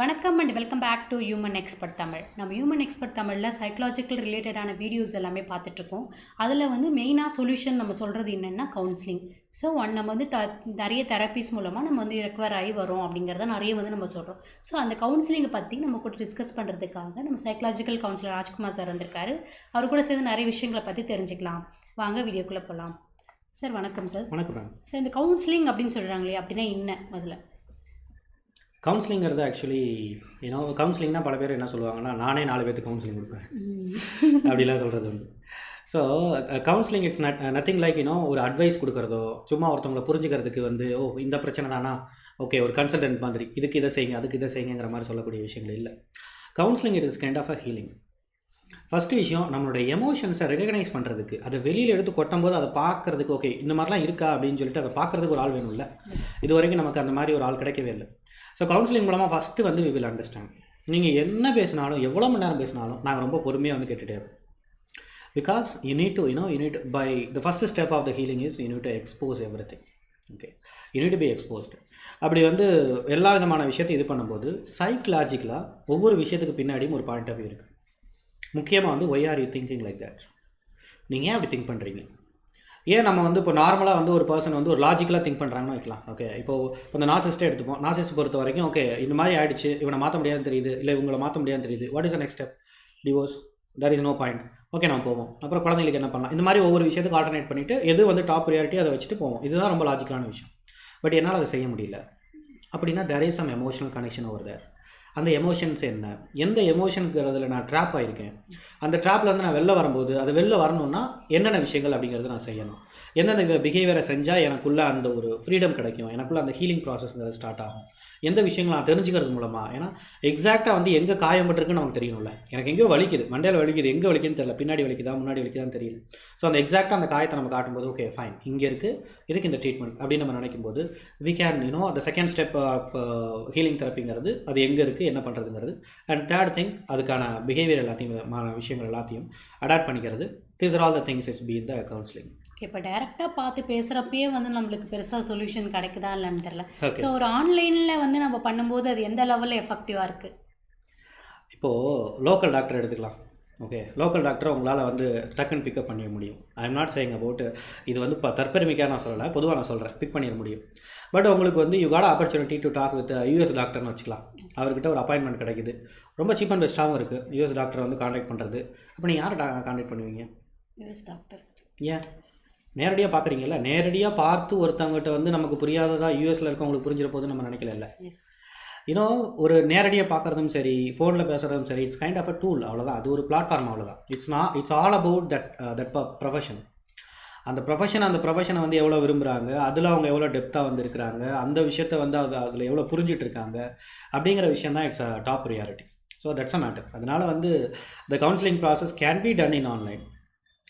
வணக்கம் and welcome back to human expert Tamil நம்ம human expert தமிழில் சைக்கலாஜிக்கல் ரிலேட்டடான வீடியோஸ் எல்லாமே பார்த்துட்ருக்கோம் அதில் வந்து மெயினாக சொல்யூஷன் நம்ம சொல்கிறது என்னென்னா கவுன்சிலிங் ஸோ ஒன் நம்ம வந்து ட நிறைய தெரப்பிஸ் மூலமாக நம்ம வந்து ரெக்கவர் ஆகி வரோம் அப்படிங்கிறத நிறைய வந்து நம்ம சொல்கிறோம் ஸோ அந்த கவுன்சிலிங்கை பற்றி நம்ம கூட டிஸ்கஸ் பண்ணுறதுக்காக நம்ம சைக்கலாஜிக்கல் கவுன்சிலர் ராஜ்குமார் சார் வந்திருக்காரு. அவர் கூட சேர்ந்து நிறைய விஷயங்களை பற்றி தெரிஞ்சுக்கலாம். வாங்க வீடியோக்குள்ளே போகலாம் சார் வணக்கம் சார் வணக்கம் சார் இந்த கவுன்சிலிங் அப்படின்னு சொல்கிறாங்களே அப்படின்னா என்ன முதல்ல? கவுன்சிலிங்கிறது ஆக்சுவலி ஏன்னா கவுன்சிலிங்னா பல பேர் என்ன சொல்லுவாங்கன்னா நானே நாலு பேருக்கு கவுன்சிலிங் கொடுப்பேன். அப்படிலாம் சொல்கிறது உண்டு. So counselling it's not nothing like you know ஒரு அட்வைஸ் கொடுக்குறதோ சும்மா ஒருத்தவங்களை புரிஞ்சுக்கிறதுக்கு வந்து ஓ இந்த பிரச்சனை தானா? ஓகே ஒரு கன்சல்டன்ட் மாதிரி. இதுக்கு இதை செய்யுங்க அதுக்கு இதை செய்யுங்கிற மாதிரி சொல்லக்கூடிய விஷயங்கள் இல்லை. Counselling it is kind of a healing first விஷயம் நம்மளுடைய எமோஷன்ஸை ரெகக்னைஸ் பண்ணுறதுக்கு அதை வெளியில் எடுத்து கொட்டும் போது அதை பார்க்கறதுக்கு ஓகே இந்த மாதிரிலாம் இருக்கா? அப்படின்னு சொல்லிட்டு அதை பார்க்கறதுக்கு ஒரு ஆள் வேணும்ல. இது வரைக்கும் நமக்கு அந்த மாதிரி ஒரு ஆள் கிடைக்கவே இல்லை. ஸோ கவுன்சிலிங் மூலமாக ஃபஸ்ட்டு வந்து வி வில் அண்டர்ஸ்டாண்ட் நீங்கள் என்ன பேசினாலும் எவ்வளோ மணி நேரம் பேசினாலும் நாங்கள் ரொம்ப பொறுமையாக வந்து கேட்டுகிட்டே இருப்போம். Because you need to you know you need by the first step of the healing is you need to expose everything okay you need be exposed அப்படி வந்து எல்லா விதமான விஷயத்தையும் இது பண்ணும்போது சைக்கலாஜிக்கலாக ஒவ்வொரு விஷயத்துக்கு பின்னாடியும் ஒரு பாயிண்ட் ஆஃப் வியூ இருக்குது முக்கியமாக வந்து why are you thinking like that நீங்கள் ஏன் அப்படி திங்க் பண்ணுறீங்க ஏன் நம்ம வந்து இப்போ நார்மலாக வந்து ஒரு பர்சன் வந்து ஒரு லாஜிக்கலாக திங்க் பண்ணுறாங்கன்னு வைக்கலாம். ஓகே இப்போ இப்போ இந்த நாசிஸ்ட்டே எடுத்துப்போம். நாசிஸ் பொறுத்த வரைக்கும் ஓகே இந்த மாதிரி ஆயிடுச்சு இவனை மாற்ற முடியாதுன்னு தெரியுது இல்லை இவங்களை மாற்ற முடியாதுன்னு தெரியுது. What is next step divorce there is no point okay நம்ம போவோம். அப்புறம் குழந்தைங்களுக்கு என்ன பண்ணலாம்? இந்த மாதிரி ஒவ்வொரு விஷயத்துக்கு ஆல்டர்னேட் பண்ணிவிட்டு எது வந்து டாப் ப்ரியாரிட்டி அதை வச்சுட்டு போவோம். இதுதான் ரொம்ப லாஜிக்கலான விஷயம். பட் என்னால் அதை செய்ய முடியல. அப்படின்னா there is some emotional connection over there அந்த எமோஷன்ஸ் என்ன? எந்த எமோஷனுங்கிறதுல நான் ட்ராப் ஆகிருக்கேன் அந்த ட்ராப்லேருந்து நான் வெளில வரும்போது அது வெளில வரணும்னா என்னென்ன விஷயங்கள் அப்படிங்கிறது நான் செய்யணும். எந்தெந்த பிஹேவியரை செஞ்சால் எனக்குள்ளே அந்த ஒரு ஃப்ரீடம் கிடைக்கும்? எனக்குள்ளே அந்த ஹீலிங் ப்ராசஸ்ங்கிறது ஸ்டார்ட் ஆகும். எந்த விஷயங்கள் நான் தெரிஞ்சுக்கிறது மூலமாக ஏன்னா எக்ஸாக்டாக வந்து எங்கே காயப்பட்டிருக்குன்னு நமக்கு தெரியணும்ல. எனக்கு எங்கேயோ வலிக்குது. மண்டையில் வலிக்குது. எங்கே வலிக்குதுன்னு தெரியல. பின்னாடி வலிக்குதா? முன்னாடி வலிக்குதான்னு தெரியல. ஸோ அந்த எக்ஸாக்டாக அந்த காயத்தை நம்ம காட்டும்போது ஓகே ஃபைன் இங்கே இருக்குது இதுக்கு இந்த ட்ரீட்மெண்ட் அப்படின்னு நம்ம நினைக்கும் போது வி கேன் யூனோ அந்த செகண்ட் ஸ்டெப் ஆஃப் ஹீலிங் தெரப்பிங்கிறது அது எங்கே இருக்குது என்ன பண்ணுறதுங்கிறது அண்ட் தேர்ட் திங் அதுக்கான பிஹேவியர் எல்லாத்தையும் விஷயம் விஷயங்கள் எல்லாத்தையும் அடாப்ட் பண்ணிக்கிறது. This are all the things it's be இந்த கவுன்சிலிங் ஓகே இப்போ டேரெக்டாக பார்த்து பேசுகிறப்பயே வந்து நம்மளுக்கு பெருசாக சொல்யூஷன் கிடைக்குதா இல்லைன்னு தெரில ஓகே ஸோ ஒரு ஆன்லைனில் வந்து நம்ம பண்ணும்போது அது எந்த லெவலில் எஃபெக்டிவாக இருக்குது இப்போது லோக்கல் டாக்டர் எடுத்துக்கலாம். ஓகே லோக்கல் டாக்டரை உங்களால் வந்து டக்குன்னு பிக்கப் பண்ணிட முடியும். I am not saying about இது வந்து இப்போ தற்பெருமைக்காக நான் சொல்லலை பொதுவாக நான் சொல்கிறேன் பிக் பண்ணிட முடியும். பட் உங்களுக்கு வந்து you got opportunity to talk with US டாக்டர்னு வச்சுக்கலாம். அவர்கிட்ட ஒரு அப்பாயின்மெண்ட் கிடைக்குது. ரொம்ப சீப் அண்ட் பெஸ்ட்டாகவும் இருக்குது யூஎஸ் டாக்டரை வந்து காண்டாக்ட் பண்ணுறது அப்போ நீங்கள் யாரை காண்டாக்ட் பண்ணுவீங்க? யூஎஸ் டாக்டர் ஏன்? நேரடியாக பார்க்குறீங்கல்ல? நேரடியாக பார்த்து ஒருத்தவங்ககிட்ட வந்து நமக்கு புரியாததா யூஎஸில் இருக்கவங்களுக்கு புரிஞ்சிட போது நம்ம நினைக்கல யூனோ ஒரு நேரடியாக பார்க்குறதும் சரி ஃபோனில் பேசுகிறதும் சரி it's kind of a tool அவ்வளோதான் அது ஒரு பிளாட்ஃபார்ம் அவ்வளோதான் இட்ஸ் நா it's all about that that profession அந்த ப்ரொஃபஷன் அந்த ப்ரொஃபஷனை வந்து எவ்வளோ விரும்புகிறாங்க அதில் அவங்க எவ்வளோ டெப்த்தாக வந்து இருக்கிறாங்க அந்த விஷயத்த வந்து அது அதில் எவ்வளோ புரிஞ்சிட்டு இருக்காங்க அப்படிங்கிற விஷயம் தான் it's a top priority so that's a matter அதனால் வந்து the counselling process can be done in online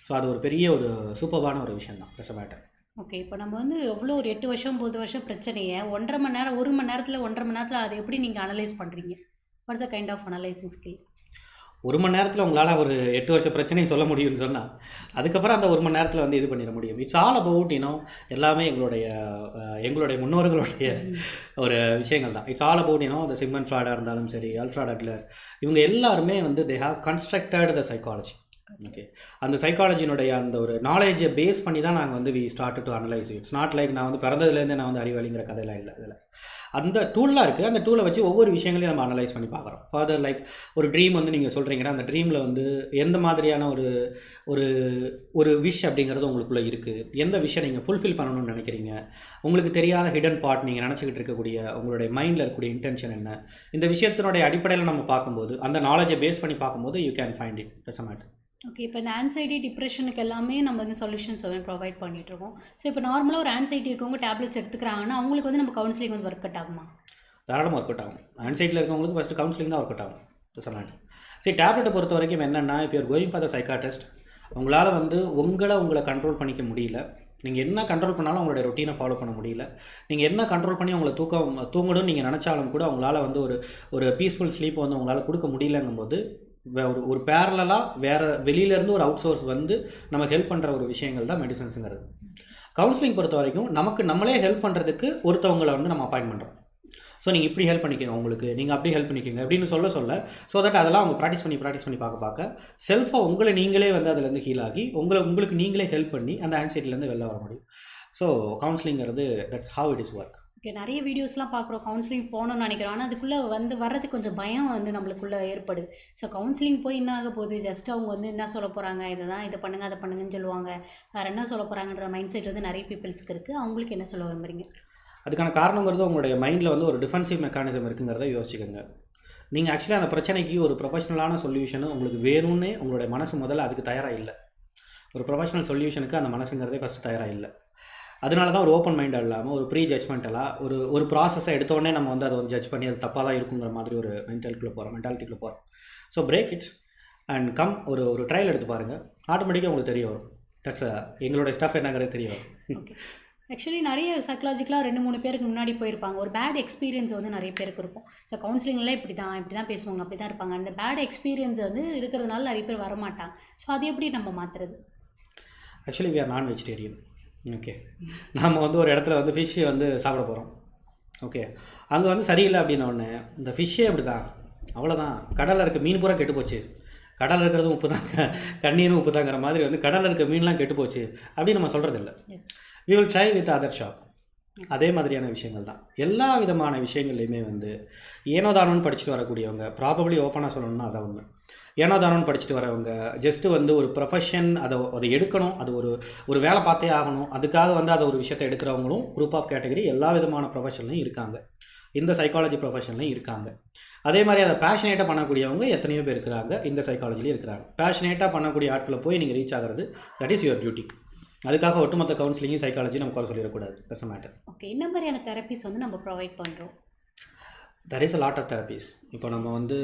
so அது ஒரு பெரிய ஒரு சூப்பர்பான ஒரு விஷயம் தான். தட்ஸ் அ மேட்டர் ஓகே இப்போ நம்ம வந்து எவ்வளோ ஒரு எட்டு வருஷம் ஒம்பது வருஷம் பிரச்சனையை ஒன்றரை மணி நேரம் ஒரு மணி நேரத்தில் ஒன்றரை மணி நேரத்தில் அதை எப்படி நீங்கள் அனலைஸ் பண்ணுறீங்க what's a kind of analysing skill ஒரு மணி நேரத்தில் உங்களால் ஒரு எட்டு வருஷம் பிரச்சனையை சொல்ல முடியும்னு சொன்னால் அதுக்கப்புறம் அந்த ஒரு மணி நேரத்தில் வந்து இது பண்ணிட முடியும். இட்ஸ் ஆல் அபவுட் யூனோ எல்லாமே எங்களுடைய எங்களுடைய முன்னோர்களுடைய ஒரு விஷயங்கள் தான். இட்ஸ் ஆல் அபவுட் யூனோ அந்த சிம்மன் ஃப்ராடாக இருந்தாலும் சரி அல்ஃப்ராட் அட்லர் இவங்க எல்லாருமே வந்து they have constructed the psychology okay அந்த சைக்காலஜினுடைய அந்த ஒரு நாலேஜை பேஸ் பண்ணி தான் நாங்கள் வந்து we start to analyse it's not like நான் வந்து பிறந்ததுலேருந்தே நான் வந்து அறிவாளிங்கிற கதையெல்லாம் இல்லை அதில் அந்த டூல்லாம் இருக்குது அந்த டூலை வச்சு ஒவ்வொரு விஷயங்களையும் நம்ம அனலைஸ் பண்ணி பார்க்குறோம். ஃபாதர் லைக் ஒரு ட்ரீம் வந்து நீங்கள் சொல்கிறீங்கன்னா அந்த ட்ரீமில் வந்து எந்த மாதிரியான ஒரு ஒரு ஒரு விஷ் அப்படிங்கிறது உங்களுக்குள்ளே இருக்குது எந்த விஷயம் நீங்கள் ஃபுல்ஃபில் பண்ணணும்னு நினைக்கிறீங்க? உங்களுக்கு தெரியாத ஹிடன் பார்ட் நீங்கள் நினச்சிக்கிட்டு இருக்கக்கூடிய உங்களுடைய மைண்டில் இருக்கக்கூடிய இன்டென்ஷன் என்ன? இந்த விஷயத்தினுடைய அடிப்படையில் நம்ம பார்க்கும்போது அந்த நாலேஜை பேஸ் பண்ணி பார்க்கும்போது you can find it does matter okay இப்போ இந்த ஆன்சைட்டி டிப்ரெஷனுக்கு எல்லாமே நம்ம வந்து சொல்யூஷன்ஸ் வந்து ப்ரொவைட் பண்ணிகிட்ருக்கோம் ஸோ இப்போ நார்மலாக ஒரு ஆன்சைட்டி இருக்கவங்க டேப்லெட்ஸ் எடுத்துக்கிறாங்கன்னா அவங்களுக்கு வந்து நம்ம கவுன்சிலிங் வந்து ஒர்க் அவுட் ஆகுமா? தாராளமாக ஒர்க் அவுட் ஆகும் ஆன்சைட்டில் இருக்கவங்களுக்கு ஃபஸ்ட்டு கவுன்சிலிங் தான் ஒர்க் அவுட் ஆகும் இட்ஸ் சரி டேப்லெட்டை பொறுத்த வரைக்கும் என்னென்னா இப்போ you're going for the psychiatrist உங்களால் வந்து உங்களை உங்களை கண்ட்ரோல் பண்ணிக்க முடியல. நீங்கள் என்ன கண்ட்ரோல் பண்ணாலும் உங்களுடைய ரொட்டீனை ஃபாலோ பண்ண முடியல. நீங்கள் என்ன கண்ட்ரோல் பண்ணி உங்களை தூக்கம் தூங்கணும்னு நீங்கள் நினச்சாலும் கூட உங்களால் வந்து ஒரு ஒரு பீஸ்ஃபுல் ஸ்லீப் வந்து உங்களால் கொடுக்க முடியலங்கும்போது ஒரு ஒரு பேரலாக வேறு வெளியிலேருந்து ஒரு அவுட் சோர்ஸ் வந்து நமக்கு ஹெல்ப் பண்ணுற ஒரு விஷயங்கள் தான் மெடிசன்ஸுங்கிறது கவுன்சிலிங் பொறுத்த வரைக்கும் நமக்கு நம்மளே ஹெல்ப் பண்ணுறதுக்கு ஒருத்தவங்களை வந்து நம்ம அப்பாயின் பண்ணுறோம் ஸோ நீங்கள் இப்படி ஹெல்ப் பண்ணிக்கோங்க உங்களுக்கு நீங்கள் அப்படி ஹெல்ப் பண்ணிக்கோங்க அப்படின்னு சொல்ல சொல்ல ஸோ தட் அதெல்லாம் அவங்க ப்ராக்டிஸ் பண்ணி ப்ராக்டிஸ் பண்ணி பார்க்க பார்க்க செல்ஃபாக உங்களை நீங்களே வந்து அதுலேருந்து ஹீல் ஆகி உங்களை உங்களுக்கு நீங்களே ஹெல்ப் பண்ணி அந்த ஆன்சைட்டிலேருந்து வெளில வர முடியும். So கவுன்சிலிங்கிறது that's how it is work okay நிறைய வீடியோஸ்லாம் பார்க்குறோம். கவுன்சிலிங் போகணும்னு நினைக்கிறோம். ஆனால் அதுக்குள்ளே வந்து வர்றதுக்கு கொஞ்சம் பயம் வந்து நம்மளுக்குள்ளே ஏற்படுது. ஸோ கவுன்சிலிங் போய் என்ன ஆக போகுது? ஜஸ்ட் அவங்க வந்து என்ன சொல்ல போகிறாங்க இதை தான் இதை பண்ணுங்க அதை பண்ணுங்கன்னு சொல்லுவாங்க. வேறு என்ன சொல்ல போகிறாங்கன்ற மைண்ட் செட் வந்து நிறைய பீப்புள்ஸ்க்கு இருக்குது அவங்களுக்கு என்ன சொல்ல விரும்புறீங்க? அதுக்கான காரணங்கிறது உங்களுடைய மைண்டில் வந்து ஒரு டிஃபென்சிவ் மெக்கானிசம் இருக்குங்கிறத யோசிச்சுக்கோங்க. நீங்கள் ஆக்சுவலி அந்த பிரச்சனைக்கு ஒரு ப்ரொஃபஷனலான சொல்யூஷனு உங்களுக்கு வேணும்னே உங்களுடைய மனசு முதல்ல அதுக்கு தயாராக இல்லை. ஒரு ப்ரொஃபஷனல் சொல்யூஷனுக்கு அந்த மனசுங்கிறதே ஃபஸ்ட்டு தயாராக இல்லை. அதனால தான் ஒரு ஓப்பன் மைண்டாக இல்லாமல் ஒரு ப்ரீ ஜட்மெண்டலாக ஒரு ஒரு ப்ராசஸை எடுத்தோடனே நம்ம வந்து அதை வந்து ஜட்ஜ் பண்ணி அது தப்பாக தான் இருக்குங்கிற மாதிரி ஒரு மென்டலுக்குள்ளே போகிறோம் மென்டாலிட்டிக்குள்ளே போகிறோம் so break it's and come ஒரு ஒரு ட்ரையல் எடுத்து பாருங்கள் ஆட்டோமேட்டிக்காக உங்களுக்கு தெரிய வரும். தட்ஸ் எங்களுடைய ஸ்டஃப் என்னங்கிறது தெரிய வரும். ஓகே ஆக்சுவலி நிறைய சைக்கலாஜிக்கலாக ரெண்டு மூணு பேருக்கு முன்னாடி போயிருப்பாங்க. ஒரு பேட் எக்ஸ்பீரியன்ஸ் வந்து நிறைய பேருக்கு இருக்கும். ஸோ கவுன்சிலிங்லாம் இப்படி தான் இப்படி தான் பேசுவாங்க அப்படி தான் இருப்பாங்க. அந்த பேட் எக்ஸ்பீரியன்ஸ் வந்து இருக்கிறதுனால நிறைய பேர் வரமாட்டாங்க. ஸோ அது எப்படி நம்ம மாற்றுறது actually we are non vegetarian okay நாம் வந்து ஒரு இடத்துல வந்து ஃபிஷ் வந்து சாப்பிட போகிறோம் ஓகே அங்கே வந்து சரியில்லை அப்படின்ன உடனே இந்த ஃபிஷ்ஷே அப்படி தான் அவ்வளோதான் கடலில் இருக்க மீன் பூரா கெட்டு போச்சு. கடலில் இருக்கிறதும் உப்பு தான் கண்ணீரும் உப்பு தாங்கிற மாதிரி வந்து கடலில் இருக்க மீன்லாம் கெட்டு போச்சு அப்படின்னு நம்ம சொல்கிறது இல்லை we will try with other shop அதே மாதிரியான விஷயங்கள் தான். எல்லா விதமான விஷயங்கள்லையுமே வந்து ஏனோ தானோன்னு படிச்சுட்டு வரக்கூடியவங்க ப்ராபப்ளி ஓப்பனாக சொல்லணும்னா அதான் உண்மை. ஏனோ தானோன்னு படிச்சுட்டு வரவங்க ஜஸ்ட்டு வந்து ஒரு ப்ரொஃபஷன் அதை அதை எடுக்கணும் அது ஒரு ஒரு வேலை பார்த்தே ஆகணும் அதுக்காக வந்து அதை ஒரு விஷயத்தை எடுக்கிறவங்களும் குரூப் ஆஃப் கேட்டகரி எல்லா விதமான ப்ரொஃபஷன்லையும் இருக்காங்க. இந்த சைக்காலஜி ப்ரொஃபஷன்லையும் இருக்காங்க. அதே மாதிரி அதை பேஷனேட்டாக பண்ணக்கூடியவங்க எத்தனையோ பேர் இருக்கிறாங்க இந்த சைக்காலஜிலையும் இருக்கிறாங்க. பேஷனேட்டாக பண்ணக்கூடிய ஆட்களை போய் நீங்கள் ரீச் ஆகிறது தட் இஸ் யுவர் டியூட்டி அதுக்காக ஒட்டுமொத்த கவுன்சிலிங்கும் சைக்காலஜி நம்ம குறை சொல்லிடக்கூடாது. தட்ஸ் மேட்டர் ஓகே என்ன மாதிரியான தெரப்பிஸ் வந்து நம்ம ப்ரொவைட் பண்ணுறோம் there is a lot of therapies இப்போ நம்ம வந்து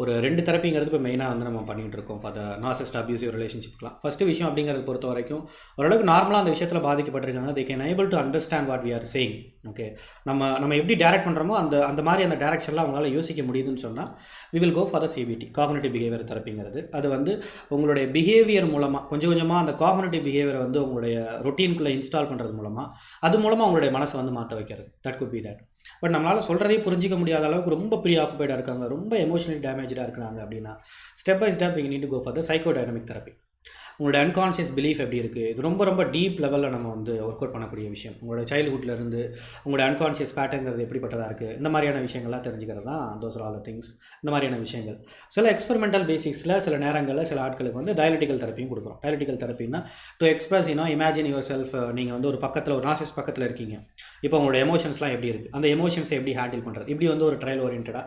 ஒரு ரெண்டு தெரப்பிங்கிறது இப்போ மெயினாக வந்து நம்ம பண்ணிகிட்டு இருக்கோம். ஃபார் த நாசஸ்ட் அப்யூசிவ் ரிலேஷன்ஷிப்லாம் ஃபஸ்ட்டு விஷயம் அப்படிங்கிறது பொறுத்த வரைக்கும் ஓரளவுக்கு நார்மலாக அந்த விஷயத்தில் பாதிக்கப்பட்டிருக்காங்க. They can able to understand what we are saying okay நம்ம நம்ம எப்படி டேரக்ட் பண்ணுறோமோ அந்த அந்த மாதிரி அந்த டேரக்ஷனில் அவங்களால யோசிக்க முடியுதுன்னு சொன்னால் we will go for the CBT cognitive behaviour தெரப்பிங்கிறது அது வந்து உங்களுடைய பிஹேவியர் மூலமாக கொஞ்சம் கொஞ்சமாக அந்த காகனேட்டிவ் பிஹேவியரை வந்து உங்களுடைய ரொட்டீனுக்குள்ளே இன்ஸ்டால் பண்ணுறது மூலமாக அது மூலமாக உங்களுடைய மனசை வந்து மாற்ற வைக்கிறது. That could be that but நம்மளால் சொல்கிறதே புரிஞ்சிக்க முடியாத அளவுக்கு ரொம்ப ப்ரீ ஆக்குபைடாக இருக்காங்க. ரொம்ப எமோஷனலி டேமேஜாக இருக்கிறாங்க அப்படின்னா step by step you need go for the psychodynamic therapy உங்களோட அன்கான்ஷியஸ் பிலீஃப் எப்படி இருக்குது இது ரொம்ப ரொம்ப டீப் லெவலில் நம்ம வந்து ஒர்க் அவுட் பண்ணக்கூடிய விஷயம். உங்களோட childhoodல உங்களோட அன்கான்ஷியஸ் பேட்டர்ங்கிறது எப்படிப்பட்டதாக இருக்குது இந்த மாதிரியான விஷயங்கள்லாம் தெரிஞ்சுக்கிறது தான் தோஸ் ஆல் த திங்ஸ் இந்த மாதிரியான விஷயங்கள். சில எக்ஸ்பெரிமெண்டல் பேசிக்ஸில் சில நேரங்களில் சில ஆட்களுக்கு வந்து டயலிட்டிக்கல் தெரப்பியும் கொடுக்குறோம். டயலிட்டிக்கல் தெரப்பின்னா டு எக்ஸ்பிரஸ் இன்னும் இமேஜின் யுவர் செல்ஃப் நீங்கள் வந்து ஒரு பக்கத்தில் ஒரு நாசிஸ் பக்கத்தில் இருக்கீங்க. இப்போ உங்களோட எமோஷன்ஸ்லாம் எப்படி இருக்குது அந்த எமோஷன்ஸை எப்படி ஹேண்டில் பண்ணுறது இப்படி வந்து ஒரு ட்ரையல் ஓரியன்டாக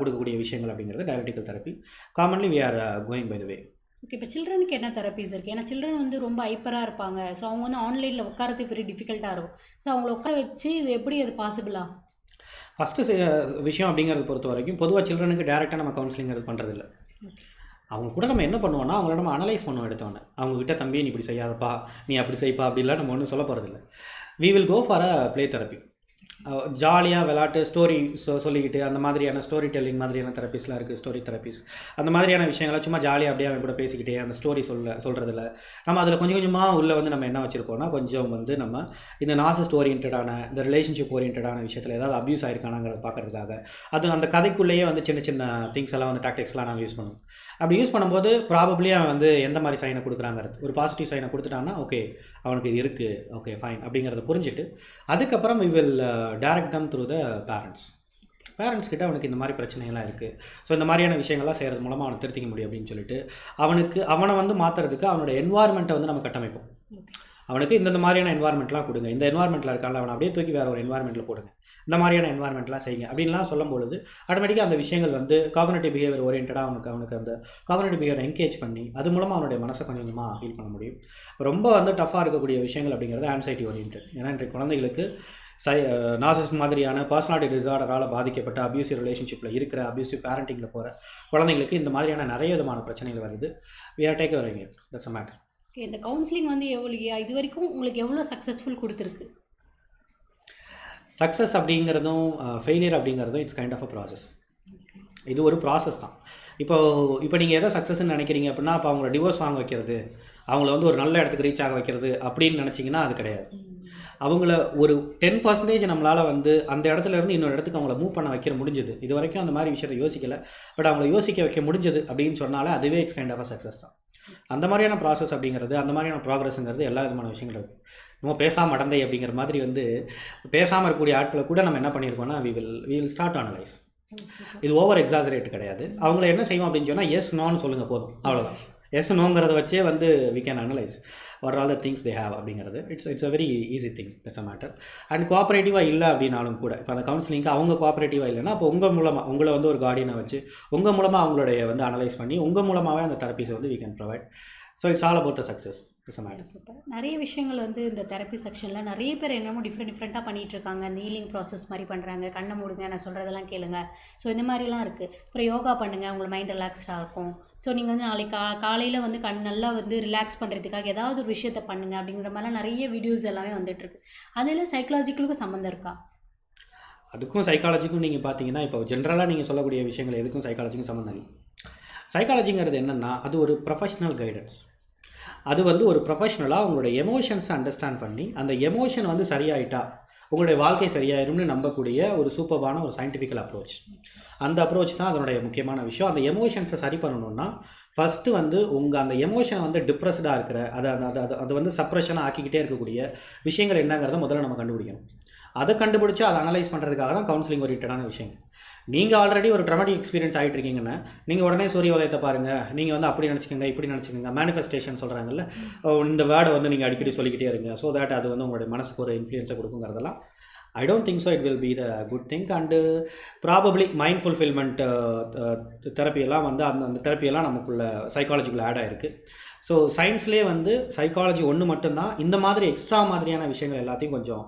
கொடுக்கக்கூடிய விஷயங்கள் அப்படிங்கிறது dialectical therapy commonly we are going by the way okay இப்போ சில்ட்ரனுக்கு என்ன தெரப்பிஸ் இருக்குது ஏன்னா சில்ட்ரன் வந்து ரொம்ப ஹைப்பராக இருப்பாங்க. ஸோ அவங்க வந்து ஆன்லைனில் உட்காரதுக்கு வெரி டிஃபிகல்ட்டாக இருக்கும். ஸோ அவங்கள உட்கார வச்சு இது எப்படி அது பாசிபிளா ஃபஸ்ட்டு விஷயம் அப்படிங்கிறத பொறுத்த வரைக்கும் பொதுவாக சில்ட்ரனுக்கு டேரெக்டாக நம்ம கவுன்சிலிங் அது பண்ணுறதில்ல அவங்க கூட நம்ம என்ன பண்ணுவோம்னா அவங்கள நம்ம அனலைஸ் பண்ணுவோம் எடுத்தோன்னே அவங்க கிட்ட தம்பி நீ இப்படி செய்யாதப்பா. நீ அப்படி செய்ப்பா. அப்படிலாம் நம்ம ஒன்றும் சொல்ல போகிறதில்ல we will go for a play therapy ஜாலியாக விளாட்டு ஸ்டோரி சொ சொல்லிக்கிட்டு அந்த மாதிரியான ஸ்டோரி டெல்லிங் மாதிரியான தெரப்பிஸ்லாம் இருக்குது ஸ்டோரி தெரப்பிஸ் அந்த மாதிரியான விஷயங்களை சும்மா ஜாலியாக அப்படியே அவன் கூட பேசிக்கிட்டே அந்த ஸ்டோரி சொல்ல சொல்கிறதுல நம்ம அதில் கொஞ்சம் கொஞ்சமாக உள்ளே வந்து நம்ம என்ன வச்சுருப்போம்னா கொஞ்சம் வந்து நம்ம இந்த நாசஸ்ட் ஓரியன்டான இந்த ரிலேஷன்ஷிப் ஓரியன்டான விஷயத்தில் ஏதாவது அப்யூஸ் ஆயிருக்கானாங்கிறத பார்க்குறதுக்காக அது அந்த கதைக்குள்ளேயே வந்து சின்ன சின்ன திங்ஸ் எல்லாம் வந்து டாக்டிக்ஸ்லாம் நாங்கள் யூஸ் பண்ணுவோம். அப்படி யூஸ் பண்ணும்போது ப்ராபப்ளி அவன் வந்து எந்த மாதிரி சைனை கொடுக்குறாங்கிறது. ஒரு பாசிட்டிவ் சைனை கொடுத்துட்டான்னா ஓகே அவனுக்கு இது இருக்குது ஓகே ஃபைன் அப்படிங்கிறத புரிஞ்சுட்டு அதுக்கப்புறம் we will direct them through the parents parents கிட்ட அவனுக்கு இந்த மாதிரி பிரச்சனைகள்லாம் இருக்குது ஸோ இந்த மாதிரியான விஷயங்கள்லாம் செய்கிறது மூலமாக அவனை திருத்திக்க முடியும் அப்படின்னு சொல்லிட்டு அவனுக்கு அவனை வந்து மாற்றுறதுக்கு அவனோட என்வாயர்மெண்ட்டை வந்து நம்ம கட்டமைப்போம். அவனுக்கு இந்த மாதிரியான என்வாயர்மெண்ட்லாம் கொடுங்க. இந்த என்வாயர்மெண்ட்டில் இருக்கான்ல அவனை அப்படியே தூக்கி வேறு ஒரு என்வாயர்மெண்ட்டில் போடுங்க. இந்த மாதிரியான என்வாயர்மெண்ட்லாம் செய்யுங்க. அப்படின்லாம் சொல்லும்பொழுது ஆட்டோமேட்டிக்காக அந்த விஷயங்கள் வந்து காகனேட்டிவ் பிஹேவியர் ஓரியன்டாக அவனுக்கு அவனுக்கு அந்த காகனேட்டிவ் பிஹேவியர் என்கேஜ் பண்ணி அது மூலமாக அவனுடைய மனசை கொஞ்சம் கொஞ்சமாக ஹீல் பண்ண முடியும். ரொம்ப வந்து டஃப்பாக இருக்கக்கூடிய விஷயங்கள் அப்படிங்கிறது ஆன்சைட்டி ஓரியன்ட் ஏன்னா இன்றைக்கு குழந்தைகளுக்கு சை நாசஸ் மாதிரியான பர்சனாலிட்டி டிசார்டரால் பாதிக்கப்பட்ட அப்யூசிவ் ரிலேஷன்ஷிப்பில் இருக்கிற அப்யூசிவ் பேரண்டிங்கில் போகிற குழந்தைங்களுக்கு இந்த மாதிரியான நிறைய விதமான பிரச்சனைகள் வருது. வி ஆர் டேக் வரீங்க தட்ஸ் அ மேட்டர் ஓகே இந்த கவுன்சிலிங் வந்து எவ்வளோ இது வரைக்கும் உங்களுக்கு எவ்வளோ சக்ஸஸ்ஃபுல் கொடுத்துருக்கு? சக்ஸஸ் அப்படிங்கிறதும் ஃபெயிலியர் அப்படிங்கிறதும் it's kind of a process இது ஒரு ப்ராசஸ் தான். இப்போ இப்போ நீங்கள் எதை சக்ஸஸ்ன்னு நினைக்கிறீங்க அப்படின்னா அப்போ அவங்கள டிவோர்ஸ் வாங்க வைக்கிறது அவங்கள வந்து ஒரு நல்ல இடத்துக்கு ரீச் ஆக வைக்கிறது அப்படின்னு நினச்சிங்கன்னா அது கிடையாது. அவங்கள ஒரு டென் பர்சன்டேஜ் நம்மளால் வந்து அந்த இடத்துல இருந்து இன்னொரு இடத்துக்கு அவங்கள மூவ் பண்ண வைக்க முடிஞ்சது. இது வரைக்கும் அந்த மாதிரி விஷயத்தை யோசிக்கல. பட் அவங்கள யோசிக்க வைக்க முடிஞ்சது அப்படின்னு சொன்னாலே அதுவே இட்ஸ் கைண்ட் ஆஃப் சக்ஸஸ் தான். அந்த மாதிரியான ப்ராசஸ் அப்படிங்கிறது அந்த மாதிரியான ப்ராக்ரஸ்ங்கிறது எல்லா விதமான விஷயங்கள் இருக்குது நம்ம பேசாமல் அடந்தை அப்படிங்கிற மாதிரி வந்து பேசாமல் இருக்கக்கூடிய ஆட்களை கூட நம்ம என்ன பண்ணியிருக்கோம்னா we will we will start analyse இது ஓவர் எக்ஸாசரேட் கிடையாது. அவங்கள என்ன செய்வோம் அப்படின்னு சொன்னால் எஸ் நோன்னு சொல்லுங்கள் போதும். அவ்வளோதான் எஸ் நோங்கிறத வச்சே வந்து we can analyse what all the things they have அப்படிங்கிறது. It's it's a very easy thing it's a matter and கோஆப்ரேட்டிவாக இல்லை அப்படின்னாலும் கூட இப்போ அந்த கவுன்சிலிங்க்கு அவங்க கோஆப்ரேட்டிவாக இல்லைன்னா அப்போ உங்கள் மூலமாக உங்களை வந்து ஒரு கார்டியனை வச்சு உங்கள் மூலமாக அவங்களுடைய வந்து அனலைஸ் பண்ணி உங்கள் மூலமாகவே அந்த தெரப்பீஸை வந்து we can provide so it's all about the success super. நிறைய விஷயங்கள் வந்து இந்த தெரப்பி செக்ஷனில் நிறைய பேர் என்னமோ டிஃப்ரெண்ட் டிஃப்ரெண்ட்டாக பண்ணிகிட்டு இருக்காங்க. இந்த ஹீலிங் ப்ராசஸ் மாதிரி பண்ணுறாங்க கண்ணை மூடுங்க நான் சொல்கிறதெல்லாம் கேளுங்க. ஸோ இந்த மாதிரிலாம் இருக்குது அப்புறம் யோகா பண்ணுங்கள் உங்கள் மைண்ட் ரிலாக்ஸ்டாக இருக்கும். ஸோ நீங்கள் வந்து நாளைக்கு கா காலையில் வந்து கண் நல்லா வந்து ரிலாக்ஸ் பண்ணுறதுக்காக ஏதாவது ஒரு விஷயத்த பண்ணுங்கள் அப்படிங்கிற மாதிரிலாம் நிறைய வீடியோஸ் எல்லாமே வந்துட்டுருக்கு அதில் சைக்கலாஜிக்கலுக்கும் சம்மந்தம் இருக்கா? அதுக்கும் சைக்காலஜிக்கும் நீங்கள் பார்த்தீங்கன்னா இப்போ ஜென்ரலாக நீங்கள் சொல்லக்கூடிய விஷயங்கள் எதுக்கும் சைக்காலஜிக்கும் சம்மந்தம் சைக்காலஜிங்கிறது என்னென்னா அது ஒரு ப்ரொஃபஷ்னல் கைடன்ஸ் அது வந்து ஒரு ப்ரொஃபஷ்னலாக உங்களுடைய எமோஷன்ஸை அண்டர்ஸ்டாண்ட் பண்ணி அந்த எமோஷன் வந்து சரியாயிட்டா உங்களுடைய வாழ்க்கை சரியாயிரும்னு நம்பக்கூடிய ஒரு சூப்பர்பான ஒரு சயின்டிஃபிக்கல் அப்ரோச் அந்த அப்ரோச் தான் அதனுடைய முக்கியமான விஷயம். அந்த எமோஷன்ஸை சரி பண்ணணும்னா ஃபஸ்ட்டு வந்து உங்கள் அந்த எமோஷனை வந்து டிப்ரெஸ்டாக இருக்கிற அதை அதை அதை- அதை அது வந்து சப்ரெஷனாக ஆக்கிக்கிட்டே இருக்கக்கூடிய விஷயங்கள் என்னங்கிறத முதல்ல நம்ம கண்டுபிடிக்கணும். அதை கண்டுபிடிச்சா அதை அனலைஸ் பண்ணுறதுக்காக தான் கவுன்சிலிங் ஓரியன்டான விஷயங்கள். நீங்கள் ஆல்ரெடி ஒரு ட்ரமாட்டிக் எக்ஸ்பீரியன்ஸ் ஆகிட்டு இருக்கீங்கன்னா நீங்கள் உடனே சூரிய உதயத்தை பாருங்கள் நீங்கள் வந்து அப்படி நினச்சிக்கோங்க இப்படி நினச்சிக்கோங்க மேனிஃபெஸ்டேஷன் சொல்கிறாங்கல்ல இந்த வேர்டை வந்து நீங்கள் அடிக்கடி சொல்லிக்கிட்டே இருங்க. ஸோ தட் அது வந்து உங்களுடைய மனசுக்கு ஒரு இன்ஃப்ளூயன்ஸை கொடுக்குங்கிறதெல்லாம் I don't think so it will be the good thing and probably mind fulfilment தெரப்பியெல்லாம் வந்து அந்த அந்த தெரப்பியெல்லாம் நமக்குள்ள சைக்காலஜிக்குள்ளே ஆட் ஆயிருக்கு. ஸோ சயின்ஸ்லேயே வந்து சைக்காலஜி ஒன்று மட்டும்தான். இந்த மாதிரி எக்ஸ்ட்ரா மாதிரியான விஷயங்கள் எல்லாத்தையும் கொஞ்சம்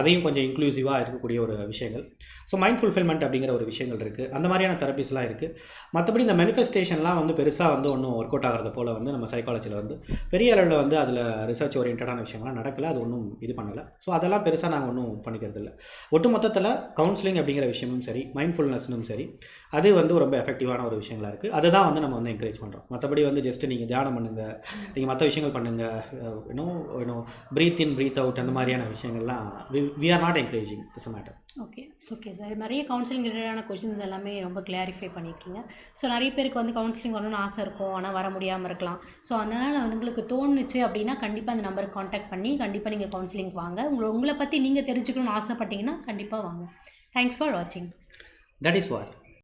அதையும் கொஞ்சம் இன்க்ளூசிவாக இருக்கக்கூடிய ஒரு விஷயங்கள். ஸோ மைண்ட் ஃபுல்ஃபில்மெண்ட் அப்படிங்கிற ஒரு விஷயங்கள் இருக்குது அந்த மாதிரியான தெரப்பிஸ்லாம் இருக்குது மற்றபடி இந்த மெனிஃபெஸ்டேஷன்லாம் வந்து பெருசாக வந்து ஒன்றும் ஒர்க் அவுட் ஆகிறது போல் வந்து நம்ம சைக்காலஜியில் வந்து பெரிய அளவில் வந்து அதில் ரிசர்ச் ஓரியன்டான விஷயங்கள்லாம் நடக்கலை. அது ஒன்றும் இது பண்ணலை. ஸோ அதெல்லாம் பெருசாக நாங்கள் ஒன்றும் பண்ணிக்கிறது இல்லை. ஒட்டு மொத்தத்தில் கவுன்சிலிங் அப்படிங்கிற விஷயமும் சரி மைண்ட்ஃபுல்னஸ்னும் சரி அது வந்து ரொம்ப எஃபெக்டிவான ஒரு விஷயங்களாக இருக்குது அதை தான் வந்து நம்ம வந்து என்கரேஜ் பண்ணுறோம் மற்றபடி வந்து ஜஸ்ட் நீங்கள் தியானம் பண்ணுங்கள் நீங்கள் மற்ற விஷயங்கள் பண்ணுங்கள் இன்னும் இன்னும் ப்ரீத் இன் ப்ரீத் அவுட் அந்த மாதிரியான விஷயங்கள்லாம் we are not encouraging it's matter okay okay sir நிறைய கவுன்சிலிங் ரிலேட்டடான கொஷின்ஸ் எல்லாமே ரொம்ப கிளாரிஃபை பண்ணியிருக்கீங்க. ஸோ நிறைய பேருக்கு வந்து கவுன்சிலிங் வரணும்னு ஆசை இருக்கும் ஆனால் வர முடியாமல் இருக்கலாம். ஸோ அதனால் வந்து உங்களுக்கு தோணுச்சு அப்படின்னா கண்டிப்பாக அந்த நம்பருக்கு காண்டாக்ட் பண்ணி கண்டிப்பாக நீங்கள் கவுன்சிலிங் வாங்க. உங்களை உங்களை பற்றி நீங்கள் தெரிஞ்சுக்கணும்னு ஆசைப்பட்டீங்கன்னா கண்டிப்பாக வாங்க. தேங்க்ஸ் ஃபார் வாட்சிங் தட் இஸ் வாட்